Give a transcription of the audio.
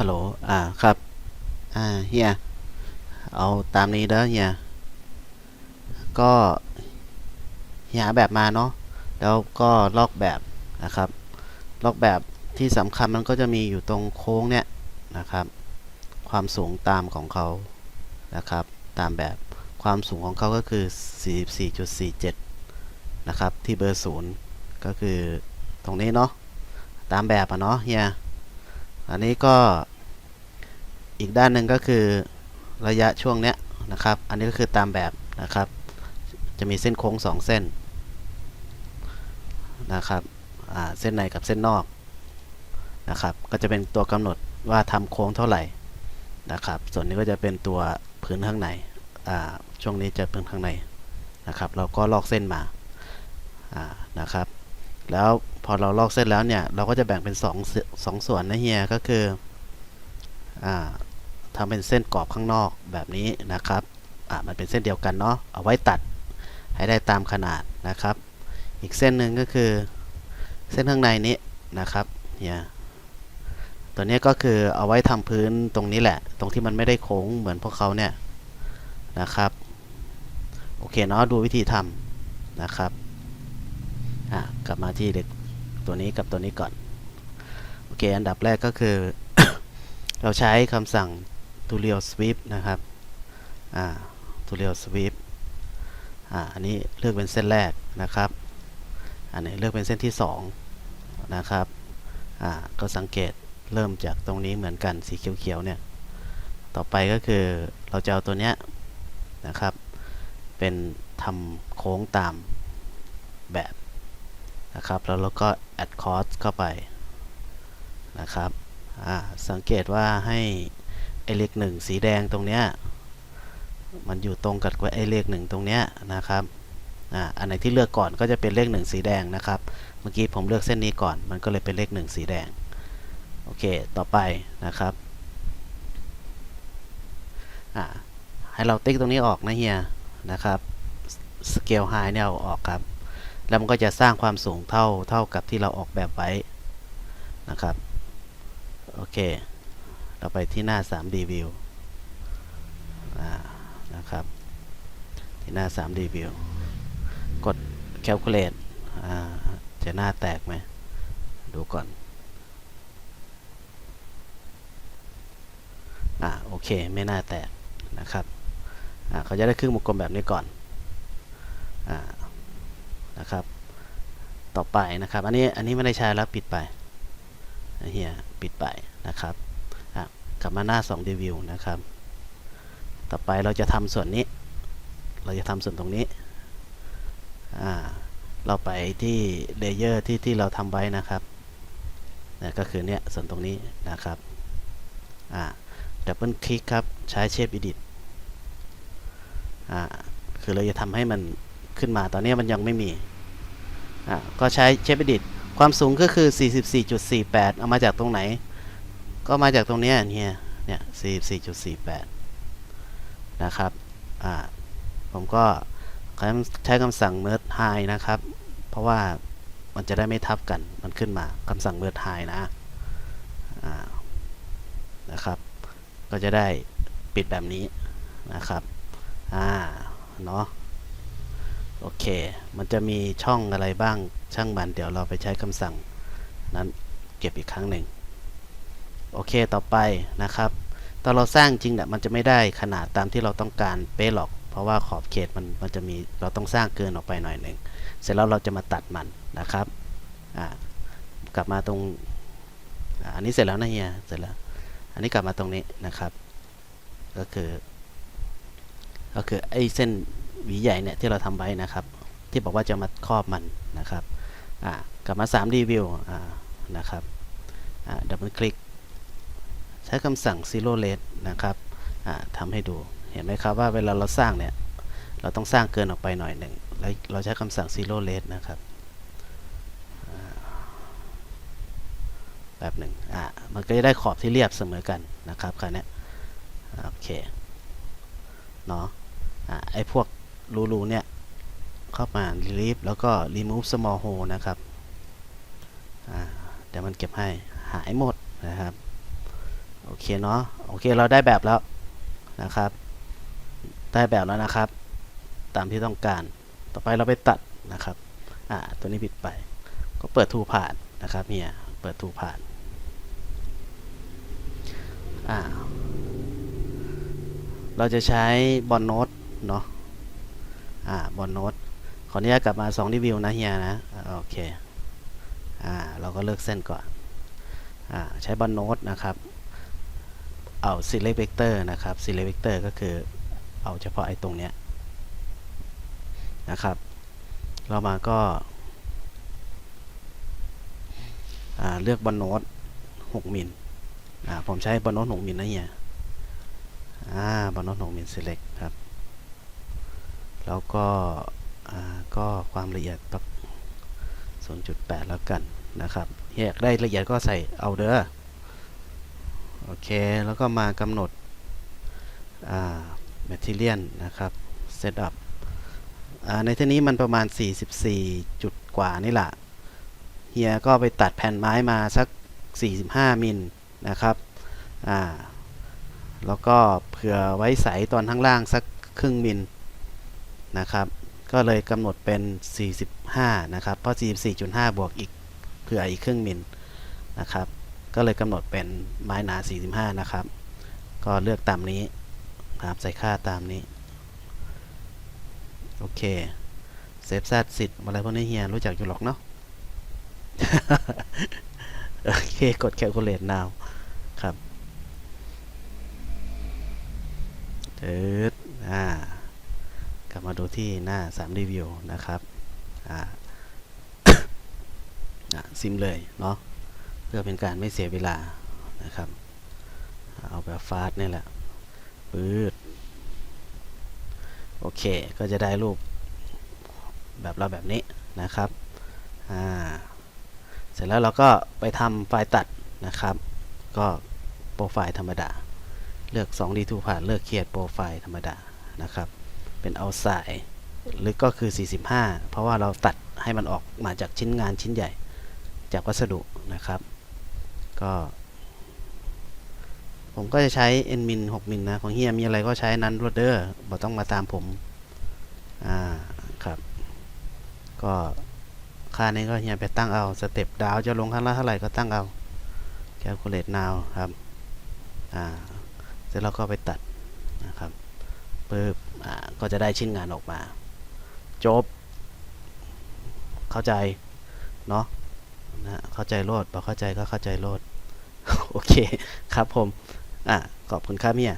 ฮัลโหล อ่า ครับ อ่า เฮีย เอาตามนี้เด้อเฮีย ก็เฮียแบบมาเนาะ แล้วก็ลอกแบบนะครับ ลอกแบบที่สำคัญมันก็จะมีอยู่ตรงโค้งเนี่ยนะครับ ความสูงตามของเขานะครับ ตามแบบความสูงของเขาก็คือ 44.47 นะครับ ที่เบอร์ศูนย์ก็คือตรงนี้เนาะ ตามแบบอะเนาะเฮีย อันนี้ก็อีกด้านหนึ่งก็คือระยะช่วงเนี้ยนะครับ อันนี้ก็คือตามแบบนะครับ จะมีเส้นโค้ง 2 เส้นนะครับเส้นในกับเส้นนอกนะครับ ก็จะเป็นตัวกำหนดว่าทำโค้งเท่าไหร่นะครับ ส่วนนี้ก็จะเป็นตัวพื้นข้างในช่วงนี้จะพื้นข้างในนะครับ เราก็ลอกเส้นมานะครับ แล้วพอเราลอกเส้นแล้วเนี่ย เราก็จะแบ่งเป็น2สองสองส่วนนะเฮียก็คืออ่าทำเป็นเส้นกรอบข้างนอกแบบนี้นะครับอ่ามันเป็นเส้นเดียวกันเนาะเอาไว้ตัดให้ได้ตามขนาดนะครับ อีกเส้นหนึ่งก็คือเส้นข้างในนี้นะครับเฮียตัวนี้ก็คือเอาไว้ทำพื้นตรงนี้แหละ ตรงที่มันไม่ได้โค้งเหมือนพวกเขาเนี่ยนะครับ โอเคเนาะดูวิธีทำนะครับ กลับมาที่เด็กตัวนี้กับตัวนี้ก่อน โอเค อันดับแรกก็คือ เราใช้คำสั่ง tutorial sweep นะครับ อ่า tutorial sweep อ่า อันนี้เลือกเป็นเส้นแรกนะครับ อันนี้เลือกเป็นเส้นที่ 2 นะครับ อ่า ก็สังเกตเริ่มจากตรงนี้เหมือนกันสีเขียวๆเนี่ย ต่อไปก็คือเราจะเอาตัวเนี้ยนะครับ เป็นทำโค้งตามแบบ นะครับแล้วเราก็ add cost เข้าไปนะครับสังเกตว่าให้ไอเลขหนึ่งสีแดงตรงเนี้ยมันอยู่ตรงกับไอเลขหนึ่งตรงเนี้ยนะครับอันไหนที่เลือกก่อนก็จะเป็นเลขหนึ่งสีแดงนะครับ เมื่อกี้ผมเลือกเส้นนี้ก่อน มันก็เลยเป็นเลขหนึ่งสีแดง โอเค ต่อไปนะครับให้เราติ๊กตรงนี้ออกนะเฮียนะครับ scale high เนี่ยเอาออกครับ แล้วมันก็จะสร้างความสูงเท่าเท่ากับที่เราออกแบบไว้นะครับ โอเค เราไปที่หน้า 3D view นะครับ ที่หน้า 3D view กด calculate อ่าจะหน้าแตกไหม ดูก่อน อ่าโอเค ไม่น่าแตกนะครับ อ่าเขาจะได้ครึ่งวงกลมแบบนี้ก่อน อ่า ต่อไปนะครับ อันนี้อันนี้ไม่ได้ใช้แล้วปิดไปเฮียปิดไปนะครับกลับมาหน้า2 review นะครับ ต่อไปเราจะทำส่วนนี้ เราจะทำส่วนตรงนี้ เราไปที่เลเยอร์ที่ที่เราทำไว้นะครับนะก็คือเนี่ยส่วนตรงนี้นะครับดับเบิลคลิกครับ ใช้เชฟอิดิทคือเราจะทำให้มันขึ้นมา ตอนนี้มันยังไม่มี อะก็ใช้เชฟดิตความสูงก็คือ 44.48 เอามาจากตรงไหน ก็มาจากตรงนี้เนี่ยเนี่ย44.48 นะครับ อ่า ผมก็ใช้คำสั่ง merge high นะครับ เพราะว่ามันจะได้ไม่ทับกัน มันขึ้นมาคำสั่ง merge high นะ อ่า นะครับ ก็จะได้ปิดแบบนี้นะครับ อ่า เนาะ โอเค มันจะมีช่องอะไรบ้างช่างมันเดี๋ยวเราไปใช้คำสั่งนั้นเก็บอีกครั้งหนึ่งโอเคต่อไปนะครับตอนเราสร้างจริงเนี่ยมันจะไม่ได้ขนาดตามที่เราต้องการเป๊ะหรอก เพราะว่าขอบเขตมันมันจะมีเราต้องสร้างเกินออกไปหน่อยหนึ่งเสร็จแล้วเราจะมาตัดมันนะครับอ่ากลับมาตรงอันนี้เสร็จแล้วนะเฮียเสร็จแล้ว อันนี้กลับมาตรงนี้นะครับ ก็คือ ก็คือไอ้เส้น หวีใหญ่เนี่ยที่เราทำไว้นะครับ ที่บอกว่าจะมาครอบมันนะครับกลับมา 3D view นะครับดับเบิลคลิก ใช้คำสั่ง zero rate นะครับอ่าทำให้ดู เห็นไหมครับว่าเวลาเราสร้างเนี่ย เราต้องสร้างเกินออกไปหน่อยหนึ่ง แล้วเราใช้คำสั่ง zero rate นะครับแบบหนึ่งอ่ามันก็จะได้ขอบที่เรียบเสมอกันนะครับคราวนี้โอเค เนาะอ่าไอ้พวก รูๆเนี่ย เข้ามา Relief แล้วก็ remove small hole นะครับเดี๋ยวมันเก็บให้หายหมดนะครับ โอเคเนาะโอเคเราได้แบบแล้วนะครับ ได้แบบแล้วนะครับ ตามที่ต้องการต่อไปเราไปตัดนะครับอ่าตัวนี้ผิดไป ก็เปิดทูผ่านนะครับเฮียเปิดทูผ่านอ่าเราจะใช้บอลโน้ตเนาะ อ่าบอลโน้ตขออนุญาตกลับมา2รีวิวนะเฮียนะโอเคอ่าเราก็เลือกเส้นก่อนอ่าใช้บอลโน้ตนะครับเอา select vector นะครับ select vector ก็คือเอาเฉพาะไอ้ตรงเนี้ยนะครับ เรามาก็าเลือกบอลโน้ต6มิลผมใช้บอลโน้ต6มิลนะเฮียอ่าบอลโน้ต6มิล select ครับ แล้วก็ก็ความละเอียดตัก0.8 แล้วกันนะครับอยากได้ละเอียดก็ใส่เอาเด้อโอเค แล้วก็มากำหนดอ่า material นะครับ setup อ่าในที่นี้มันประมาณ 44 จุดกว่านี่แหละเฮียก็ไปตัดแผ่นไม้มาสัก 45 มิลนะครับอ่าแล้วก็เผื่อไว้ใสตอนข้างล่างสักครึ่งมิล นะครับ ก็เลยกำหนดเป็น 45 นะครับ เพราะ 44.5 บวกอีกเผื่ออีกครึ่งมิลนะครับ ก็เลยกำหนดเป็นไม้หนา 45 นะครับ ก็เลือกตามนี้ครับใส่ค่าตามนี้ โอเคเซฟแซดสิทธิ์อะไรพวกนี้เฮียรู้จักอยู่หรอกเนาะโอเคกด calculate now ครับเติดอ่ากลับมาดู ดูที่หน้า3รีวิวนะครับซิมเลยเนาะเพื่อเป็นการไม่เสียเวลานะครับ เอาแบบฟาสนี่แหละปื๊ดโอเค ก็จะได้รูปแบบเราแบบนี้นะครับอ่าเสร็จแล้วเราก็ไปทำไฟล์ตัดนะครับ ก็โปรไฟล์ธรรมดา เลือก 2D 2 ผ่านเลือกเครียดโปรไฟล์ธรรมดานะครับ เป็นเอาสายหรือก็คือ 45 เพราะว่าเราตัดให้มันออกมาจากชิ้นงานชิ้นใหญ่ จากวัสดุนะครับ ก็ ผมก็จะใช้ n min 6มิลนะ ของเฮียมีอะไรก็ใช้นั้นรวดเดอร์บ่ต้องมาตามผม อ่า ครับ ก็ค่านี้ก็เฮียไปตั้งเอา สเต็ปดาวจะลงข้างละเท่าไหร่ก็ตั้งเอา calculate now ครับ อ่า เสร็จแล้วก็ไปตัดนะครับ ปึ๊บอ่าก็จะได้ชิ้นงานออกมา จบ เข้าใจ เนาะนะเข้าใจโลดพอเข้าใจก็เข้าใจโลด โอเค ครับผม อะขอบคุณครับเมีย